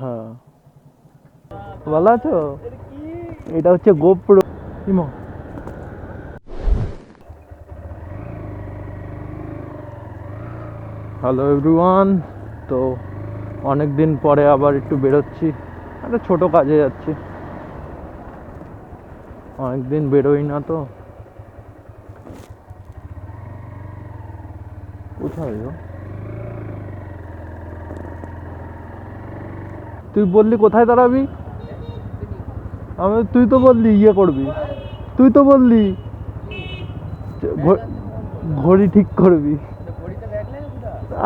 হ্যাঁ। ভালো আছো? এটা হচ্ছে গোপ্রো ইমো। হ্যালো এভরিওয়ান তো অনেক দিন পরে আবার একটু বেরোচ্ছি। একটা ছোট কাজে যাচ্ছি। অনেক দিন বেরোই না তো। কোথায় তুই বললি কোথায় দাঁড়াবি? আমি, তুই তো বললি ইয়ে করবি। তুই তো বললি ঘড়ি ঠিক করবি।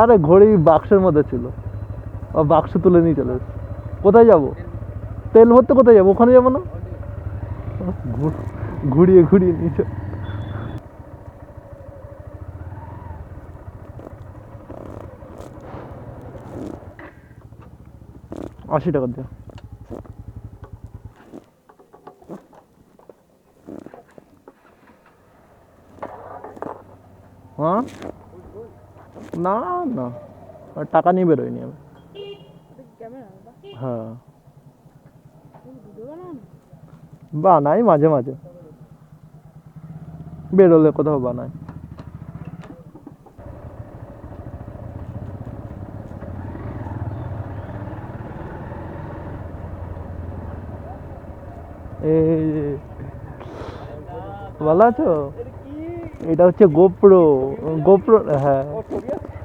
আরে ঘড়ি বাক্সের মধ্যে ছিল। বাক্স তুলে নিয়ে চলে কোথায় যাব? তেল ভরতে কোথায় যাব? ওখানে যাব না? ঘুরিয়ে ঘুরিয়ে নিয়ে আশি টাকা দিয়ে হ্যাঁ? না না। টাকা নিয়ে বেরোয়নি আমি। হ্যাঁ। বানাই মাঝে মাঝে। বেরোলে কোথাও বানাই। ভালো আছো? এটা হচ্ছে গোপ্রো গোপ্রো হ্যাঁ।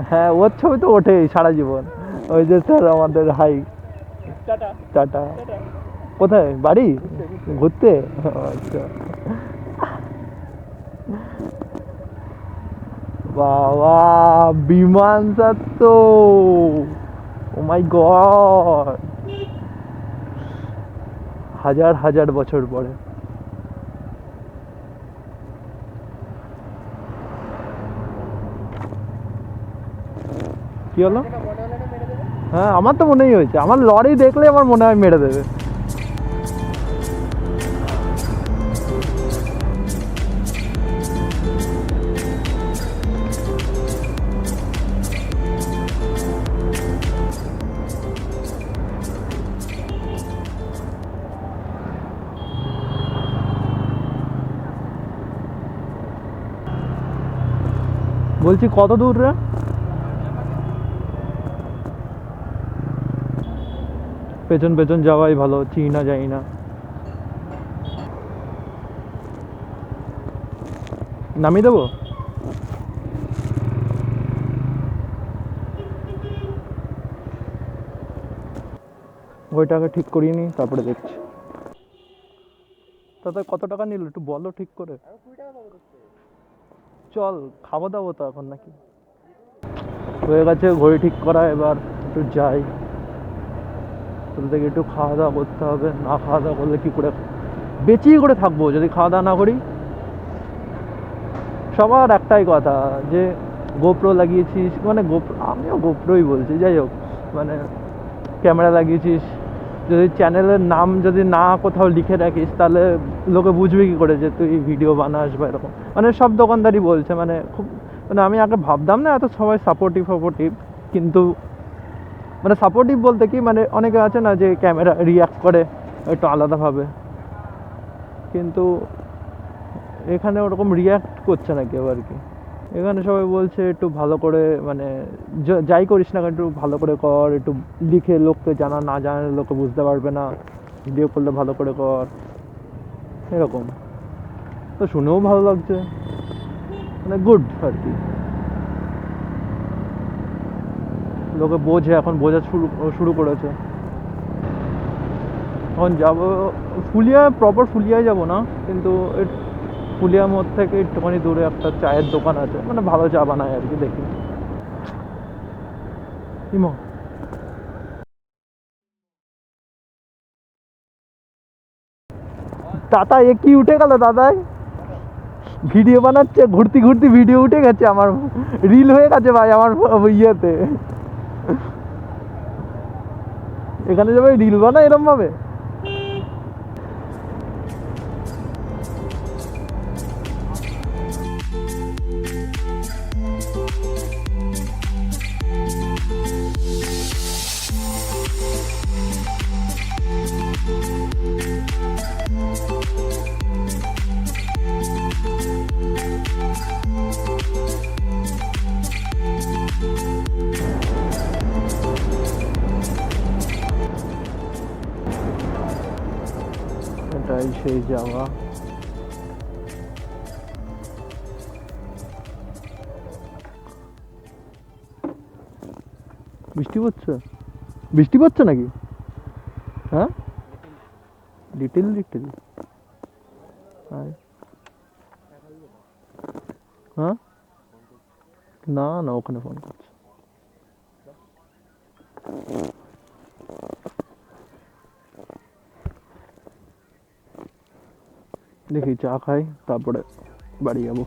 হ্যাঁ ওর ছবি তো ওঠেই সারা জীবন। ওই যে স্যার আমাদের হাই। টাটা। কোথায়? বাড়ি? ঘুরতে? আচ্ছা। বাবা বিমান স্যার তো। ও মাই গড হাজার হাজার বছর পরে। কি হলো হ্যাঁ আমার তো মনেই হয়েছে। আমার লরি দেখলে আমার মনে হয় মেরে দেবে। বলছি, কত দূর রে? পেছন পেছন যাওয়াই ভালো, চিনি না যাই না। নামিয়ে দেবো? ওইটাকে ঠিক করিয়ে নি, তারপরে দেখছি। তাতে কত টাকা নিল, একটু বলো ঠিক করে। চল খাব দাবো তো এখন নাকি? হয়ে গেছে, ঘড়ি ঠিক করা, এবার একটু যাই। তোর থেকে একটু খাওয়া দাওয়া করতে হবে, না খাওয়া দাওয়া করলে কি করে? বেঁচেই করে থাকব, যদি খাওয়া দাওয়া না করি। সবার একটাই কথা, যে গোপ্রো লাগিয়েছিস মানে গোপ্রো আমিও গোপ্রোই বলছি, যাই হোক মানে ক্যামেরা লাগিয়েছিস যদি চ্যানেলের নাম যদি না কোথাও লিখে রাখিস, তাহলে লোকে বুঝবে কি করে যে তুই ভিডিও বানাস বা এরকম। মানে সব দোকানদারই বলছে মানে খুব মানে আমি আগে ভাবতাম না এত সবাই সাপোর্টিভ সাপোর্টিভ কিন্তু মানে সাপোর্টিভ বলতে কি মানে অনেকে আছে না যে ক্যামেরা রিয়াক্ট করে একটু আলাদাভাবে। কিন্তু এখানে ওরকম রিয়াক্ট করছে না কেউ আর কি। এখানে সবাই বলছে একটু ভালো করে মানে যাই করিস না একটু ভালো করে কর, একটু লিখে লোককে জানা, না জানালে লোকে বুঝতে পারবে না ভিডিও করলে ভালো করে কর, এরকম। তো শুনেও ভালো লাগছে মানে গুড আর কি। লোকে বোঝে, এখন বোঝা শুরু শুরু করেছে। এখন যাব, ফুলিয়া প্রপার ফুলিয়ায় যাব না, কিন্তু ফুলিয়া মোড় থেকে একটুখানি দূরে একটা চায়ের দোকান আছে। মানে ভালো চা বানায় আর কি, দেখি। ইমো। দাদা, এ কি উঠে গেল দাদাই ভিডিও বানাচ্ছে, ঘুরতে ঘুরতে ভিডিও উঠে গেছে আমার। রিল হয়ে গেছে ভাই আমার ইয়েতে। এখানে যাবে, রিল বানায় এরম ভাবে এটাই সেই জায়গা বৃষ্টি পড়ছে বৃষ্টি পড়ছে নাকি হ্যাঁ লিটিল লিটিল হ্যাঁ না না ওখানে ফোন করছে দেখি চা খাই তারপরে বাড়ি যাব।